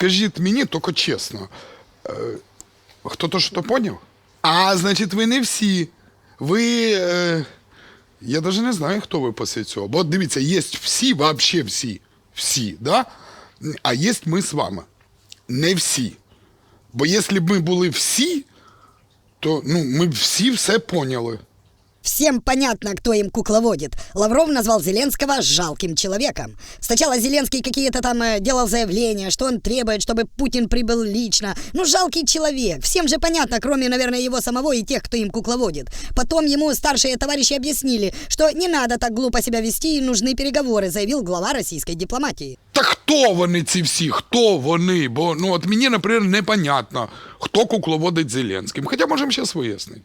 скажіть мені, тільки чесно, е, хто-то що то поняв? А, значить, ви не всі. Ви. Е, я навіть не знаю, хто ви після цього. Бо дивіться, є всі, взагалі всі. Всі, да? А є ми з вами. Не всі. Бо якщо б ми були всі, то ну, ми всі все поняли. Всем понятно, кто им кукловодит. Лавров назвал Зеленского жалким человеком. Сначала Зеленский какие-то там э, делал заявления, что он требует, чтобы Путин прибыл лично. Ну, жалкий человек. Всем же понятно, кроме, наверное, его самого и тех, кто им кукловодит. Потом ему старшие товарищи объяснили, что не надо так глупо себя вести и нужны переговоры, заявил глава российской дипломатии. Та хто вони ці всі? Хто вони? Бо ну от мені, наприклад, непонятно, хто кукловодить Зеленським. Хоча можемо зараз вияснити.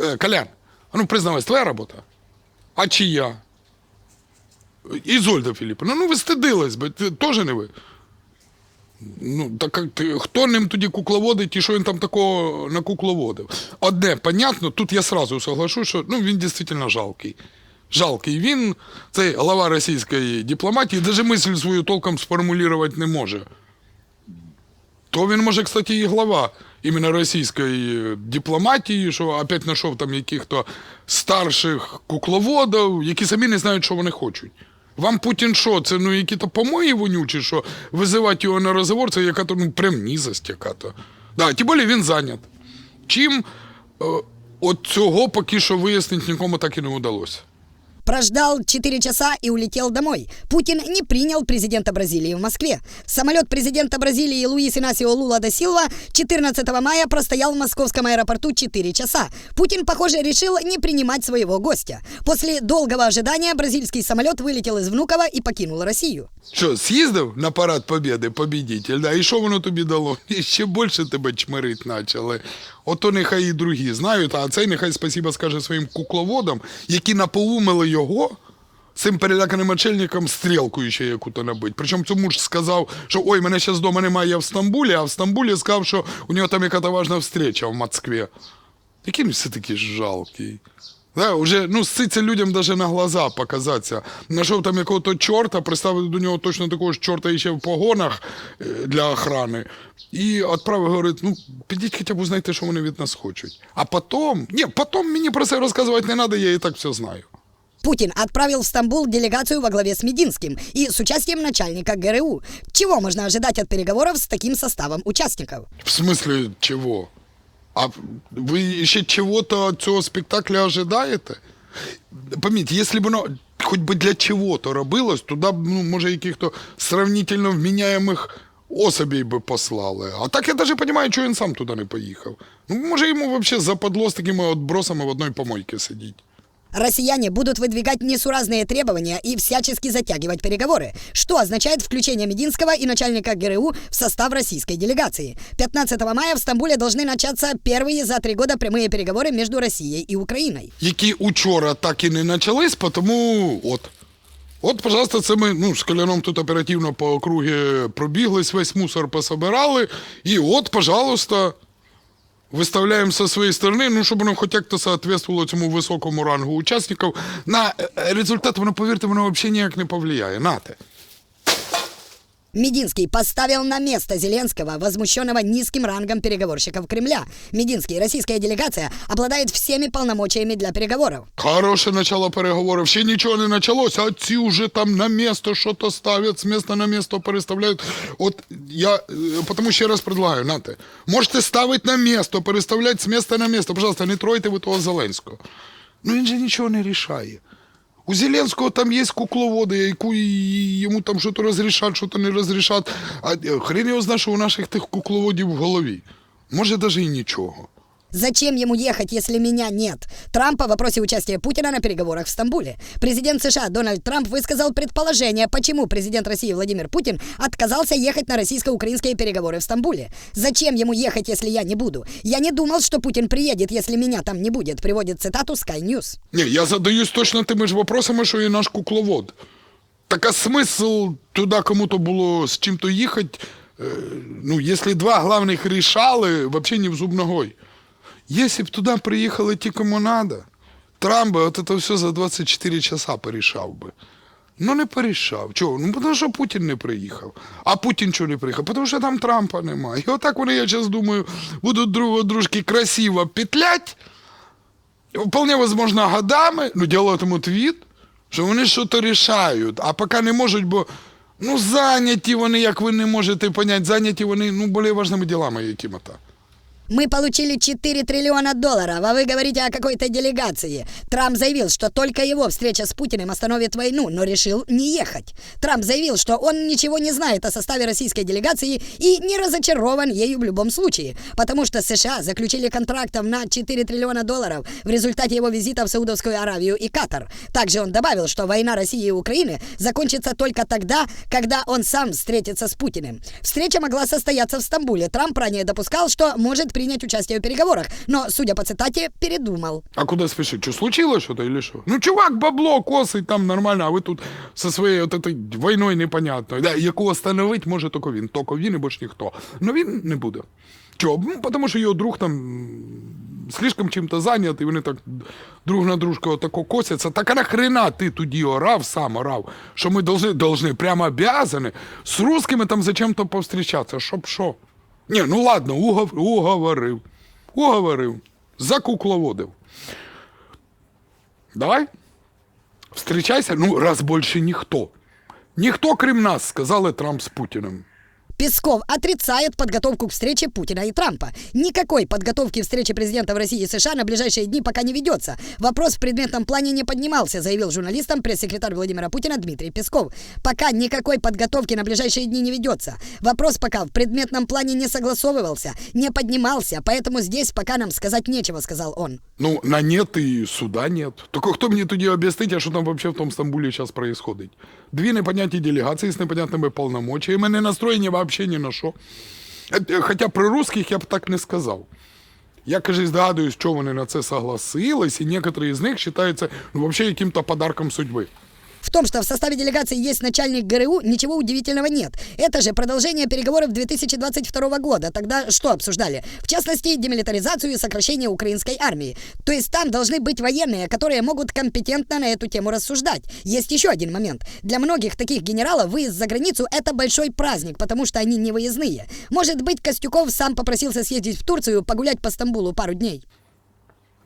Е, Колян, а ну признавайся, твоя робота? А чия? Ізольда Філіпповна, ну ви стидились би, теж не ви. Ну, так хто ним тоді кукловодить і що він там такого накукловодив? Одне, понятно, тут я сразу соглашу, що ну, він дійсно жалкий. Жалкий. Він, цей глава російської дипломатії, навіть мисль свою толком сформулювати не може. То він може, кстати, і глава іменно російської дипломатії, що опять знайшов там яких-то старших кукловодів, які самі не знають, що вони хочуть. Вам Путін що, це ну які-то помої вонючі, що визивати його на розговор, це яка-то ну, прям нізость яка-то. Да, тим більше він зайнят. Чим е, от цього поки що вияснити нікому так і не вдалося. Прождал 4 часа и улетел домой. Путин не принял президента Бразилии в Москве. Самолет президента Бразилии Луис Инасио Лула да Силва 14 мая простоял в московском аэропорту 4 часа. Путин, похоже, решил не принимать своего гостя. После долгого ожидания бразильский самолет вылетел из Внуково и покинул Россию. Що, з'їздив на парад Побєди, побідитель, да, і що воно тобі дало? І ще більше тебе чмирить почали. Ото нехай і другі знають, а цей нехай спасіба скаже своїм кукловодам, які наполумили його цим переляканим очельником стрілкою ще яку-то набить. Причому цьому ж сказав, що ой, мене зараз вдома немає, я в Стамбулі, а в Стамбулі сказав, що у нього там яка-то важна встреча в Москві. Який він все-таки жалкий. Да, уже, ну, ситься людям даже на глаза показатися. Нашов там якого-то чорта, приставив до нього точно такого ж чорта ще в погонах е, для охрани. І відправив, говорить, ну, підіть хоча б узнайте, що вони від нас хочуть. А потім, ні, потім мені про це розказувати не треба, я і так все знаю. Путин отправил в Стамбул делегацию во главе с Мединским и с участием начальника ГРУ. Чего можно ожидать от переговоров с таким составом участников? В смислі, чого? А ви ще чого-то від цього спектакля ожидаєте? Поміть, якщо б воно хоч би для чого-то робилось, туди б, ну, може, яких-то сравнительно вміняємих особей би послали. А так я навіть розумію, чого він сам туди не поїхав. Ну, може, йому взагалі западло з такими отбросами в одній помойці сидіти. Россияне будут выдвигать несуразные требования и всячески затягивать переговоры, что означает включение Мединского и начальника ГРУ в состав российской делегации. 15 мая в Стамбуле должны начаться первые за три года прямые переговоры между Россией и Украиной. які учора так і не почались, тому от. От, пожалуйста, це ми ну, з коляном тут оперативно по округі пробіглись, весь мусор пособирали. І от, пожалуйста, виставляємо со своєї сторони, ну, щоб воно хоч як-то соответствувало цьому високому рангу учасників. На е, результат, воно, повірте, воно взагалі ніяк не повлияє. Нате. Мединский поставил на место Зеленского, возмущенного низким рангом переговорщиков Кремля. Мединский, российская делегация, обладает всеми полномочиями для переговоров. Хороше начало переговорів, ще нічого не почалося, а ці вже там на місто що-то ставлять, з міста на місто переставляють. От я е, тому ще раз предлагаю, нате, можете ставити на місто, переставляти з міста на місто. Пожалуйста, не тройте ви того Зеленського. Ну він же нічого не рішає. У Зеленського там є кукловоди, яку йому там щось розрішать, щось не розрішать. А е, хрен його знає, що у наших тих кукловодів в голові. Може, навіть і нічого. Зачем ему ехать, если меня нет? Трамп о вопросе участия Путина на переговорах в Стамбуле. Президент США Дональд Трамп высказал предположение, почему президент России Владимир Путин отказался ехать на российско-украинские переговоры в Стамбуле. Зачем ему ехать, если я не буду? Я не думал, что Путин приедет, если меня там не будет, приводит цитату Sky News. Ні, я задаюсь точно тими ж вопросами, що і наш кукловод. Так а смисл туди кому-то було з чим-то їхати, е, ну, якщо два главних рішали, взагалі не в зуб ногой. Якщо б туди приїхали ті, кому надо, Трамп би от це все за 24 часа порішав би. Ну не порішав. Чого? Ну тому що Путін не приїхав. А Путін чого не приїхав? Тому що там Трампа немає. І отак вони, я зараз думаю, будуть друг дружки красиво петлять. Вполне возможно, годами, ну, делатимуть вид, що вони щось рішають, а поки не можуть, бо ну, зайняті вони, як ви не можете поняти, зайняті вони ну, більш важливими ділами якими-то. Мы получили 4 триллиона долларов, а вы говорите о какой-то делегации. Трамп заявил, что только его встреча с Путиным остановит войну, но решил не ехать. Трамп заявил, что он ничего не знает о составе российской делегации и не разочарован ею в любом случае, потому что США заключили контрактов на 4 триллиона долларов в результате его визита в Саудовскую Аравию и Катар. Также он добавил, что война России и Украины закончится только тогда, когда он сам встретится с Путиным. Встреча могла состояться в Стамбуле. Трамп ранее допускал, что может принять участие в переговорах, но, судя по цитате, передумал. А куди спішить? Що случилось що-то или що? Ну, чувак, бабло косить там нормально, а ви тут со своєю от этой війною непонятною, да, яку остановить може тільки він. Тільки він і більш ніхто. Ну він не буде. Чого? Ну, тому що його друг там м, слишком чим-то зайнятий, вони так друг на дружку отако косяться. Так а нахрена ти тоді орав, сам орав, що ми должны, должны прямо обязаны з русскими там зачем-то повстрічатися, щоб що? Ні, ну ладно, угов, уговорив. Уговорив. Закукловодив. Давай. Встрічайся, ну, раз більше ніхто. Ніхто, крім нас, сказали Трамп з Путіним. Песков отрицает подготовку к встрече Путина и Трампа. Никакой подготовки к встрече президентов России и США на ближайшие дни пока не ведется. Вопрос в предметном плане не поднимался, заявил журналистам пресс-секретарь Владимира Путина Дмитрий Песков. Пока никакой подготовки на ближайшие дни не ведется. Вопрос пока в предметном плане не согласовывался, не поднимался, поэтому здесь пока нам сказать нечего, сказал он. Ну, на нет и суда нет. Только хто мені тоді об'яснить, а що там вообще в тому Стамбулі зараз происходить? Дві непонятні делегації з непонятними полномочиями, не настроєні вообще ні на що. Е, Хоча при русських я б так не сказав. Я, каже, здогадуюсь, що вони на це согласились, і некоторые з них вважаються ну, взагалі яким-то подарком судьби. В том, что в составе делегации есть начальник ГРУ, ничего удивительного нет. Это же продолжение переговоров 2022 года. Тогда что обсуждали? В частности, демилитаризацию и сокращение украинской армии. То есть там должны быть военные, которые могут компетентно на эту тему рассуждать. Есть еще один момент. Для многих таких генералов выезд за границу – это большой праздник, потому что они не выездные. Может быть, Костюков сам попросился съездить в Турцию, погулять по Стамбулу пару дней.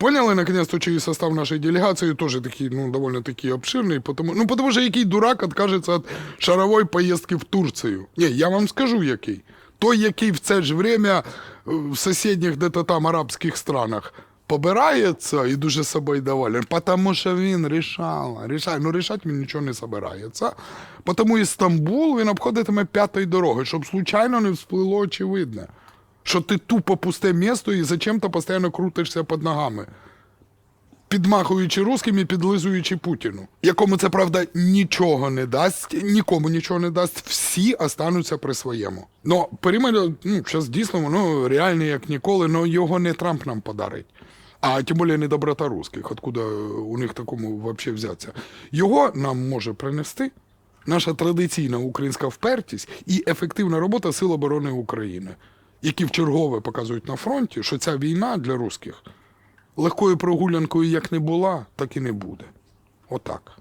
Поняли, наконец-то, чей состав нашей делегации тоже такие, ну, довольно-таки обширный, потому, ну, потому что який дурак откажется от шаровой поездки в Турцию. Не, я вам скажу, який. Той, який в це ж время е, в сусідніх де-то там арабських странах побирається і дуже собою доволен, потому що він рішав, рішає. Ну, рішати він нічого не собирається. Тому Істамбул він обходитиме п'ятою дорогою, щоб случайно не всплило очевидне що ти тупо пусте місто і зачем-то постійно крутишся під ногами, підмахуючи русским і підлизуючи Путіну, якому це правда нічого не дасть, нікому нічого не дасть, всі остануться при своєму. Ну, перемир'я, ну, зараз дійсно воно реальне як ніколи, але його не Трамп нам подарить. А тим більше не доброта русських, откуда у них такому взагалі взятися. Його нам може принести наша традиційна українська впертість і ефективна робота Сил оборони України, які вчергове показують на фронті, що ця війна для русських легкою прогулянкою як не була, так і не буде. Отак.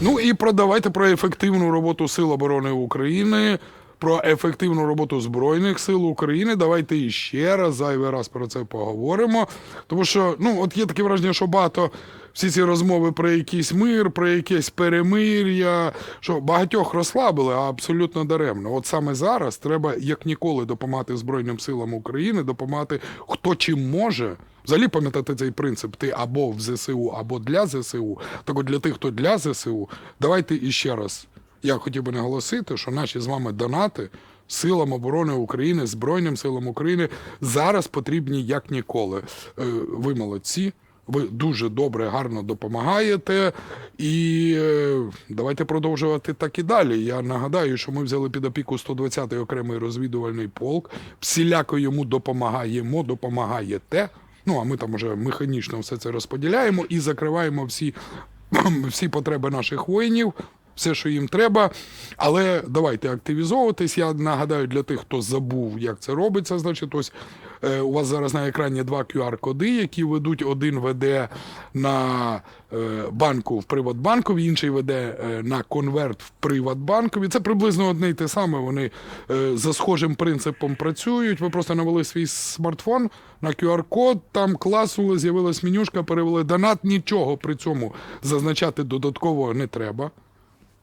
Ну і про давайте про ефективну роботу Сил оборони України, про ефективну роботу Збройних сил України. Давайте іще раз, зайвий раз про це поговоримо. Тому що, ну, от є таке враження, що багато всі ці розмови про якийсь мир, про якесь перемир'я, що багатьох розслабили, а абсолютно даремно. От саме зараз треба як ніколи допомагати Збройним силам України, допомагати хто чим може. Взагалі пам'ятати цей принцип: ти або в ЗСУ, або для ЗСУ. Так от для тих, хто для ЗСУ, давайте іще раз. Я хотів би наголосити, що наші з вами донати силам оборони України, Збройним силам України зараз потрібні як ніколи. Е, Ви молодці. Ви дуже добре, гарно допомагаєте, і е, давайте продовжувати так і далі. Я нагадаю, що ми взяли під опіку 120-й окремий розвідувальний полк, всіляко йому допомагаємо, допомагаєте. Ну а ми там уже механічно все це розподіляємо і закриваємо всі, всі потреби наших воїнів все, що їм треба. Але давайте активізовуватись. Я нагадаю для тих, хто забув, як це робиться. Значить, ось е, у вас зараз на екрані два QR-коди, які ведуть. Один веде на е, банку в Приватбанкові, інший веде е, на конверт в Приватбанкові. Це приблизно одне й те саме. Вони за схожим принципом працюють. Ви просто навели свій смартфон на QR-код, там класнули, з'явилась менюшка, перевели донат. Нічого при цьому зазначати додатково не треба.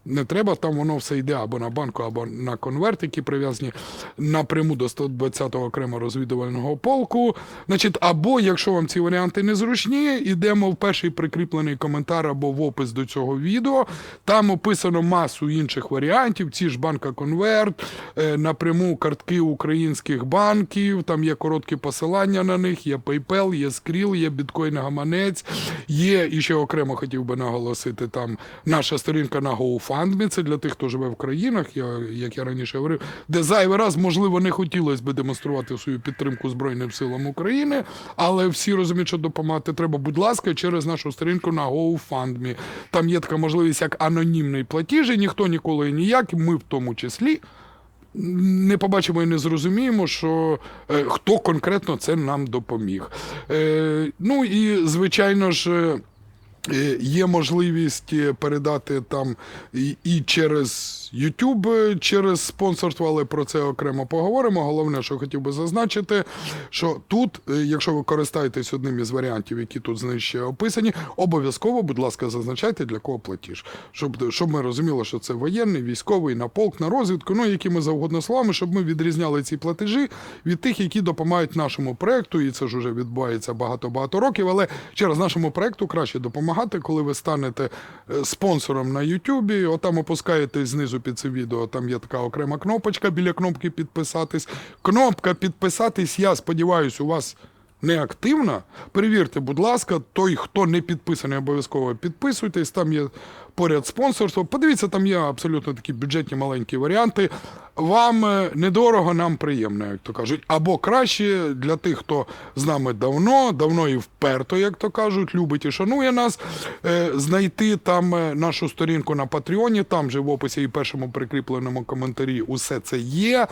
Не треба, там воно все йде або на банку, або на конверт, які прив'язані напряму до 120-го окремо розвідувального полку. Значить, або, якщо вам ці варіанти незручні, йдемо в перший прикріплений коментар або в опис до цього відео. Там описано масу інших варіантів. Ці ж банка конверт, е, напряму картки українських банків, там є короткі посилання на них, є PayPal, є Skrill, є біткоін гаманець, є і ще окремо хотів би наголосити там наша сторінка на GoFundMe, це для тих, хто живе в країнах, я, як я раніше говорив, де зайвий раз, можливо, не хотілося би демонструвати свою підтримку Збройним силам України, але всі розуміють, що допомагати треба, будь ласка, через нашу сторінку на GoFundMe. Там є така можливість як анонімний платіж, і ніхто ніколи і ніяк, ми в тому числі. Не побачимо і не зрозуміємо, що е, хто конкретно це нам допоміг. Е, ну і звичайно ж. Е, Є можливість е, передати там і, і через YouTube, е, через спонсорство, але про це окремо поговоримо. Головне, що хотів би зазначити, що тут, якщо ви користаєтесь одним із варіантів, які тут знижче описані, обов'язково, будь ласка, зазначайте для кого платіж, щоб, щоб ми розуміли, що це воєнний, військовий, на полк, на розвідку, ну якими завгодно словами, щоб ми відрізняли ці платежі від тих, які допомагають нашому проекту, і це ж вже відбувається багато-багато років. Але через нашому проекту краще допомагати, коли ви станете е, спонсором на Ютубі. Отам опускаєтесь знизу під цим відео. Там є така окрема кнопочка біля кнопки підписатись. Кнопка підписатись. Я сподіваюся, у вас не активна. Перевірте, будь ласка, той, хто не підписаний, обов'язково підписуйтесь. Там є поряд спонсорство. Подивіться, там є абсолютно такі бюджетні маленькі варіанти. Вам е, недорого, нам приємно, як то кажуть. Або краще для тих, хто з нами давно, давно і вперто, як то кажуть, любить і шанує нас. е, Знайти там е, нашу сторінку на Патреоні, там же в описі і першому прикріпленому коментарі усе це є.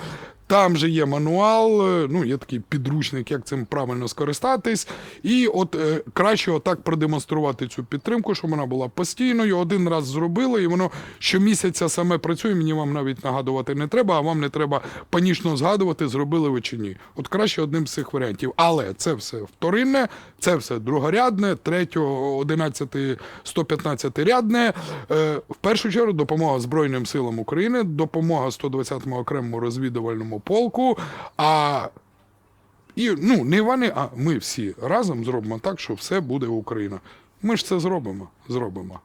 Там же є мануал, е, ну є такий підручник, як цим правильно скористатись. І от е, краще отак продемонструвати цю підтримку, щоб вона була постійною. Один раз зробили, і воно щомісяця саме працює. Мені вам навіть нагадувати не треба, а вам не треба панічно згадувати, зробили ви чи ні. От краще одним з цих варіантів. Але це все вторинне, це все другорядне, третього, 11, 115 рядне. Е, в першу чергу допомога Збройним силам України, допомога 120-му окремому розвідувальному полку. А і ну не вони, а ми всі разом зробимо так, що все буде Україна. Ми ж це зробимо. Зробимо.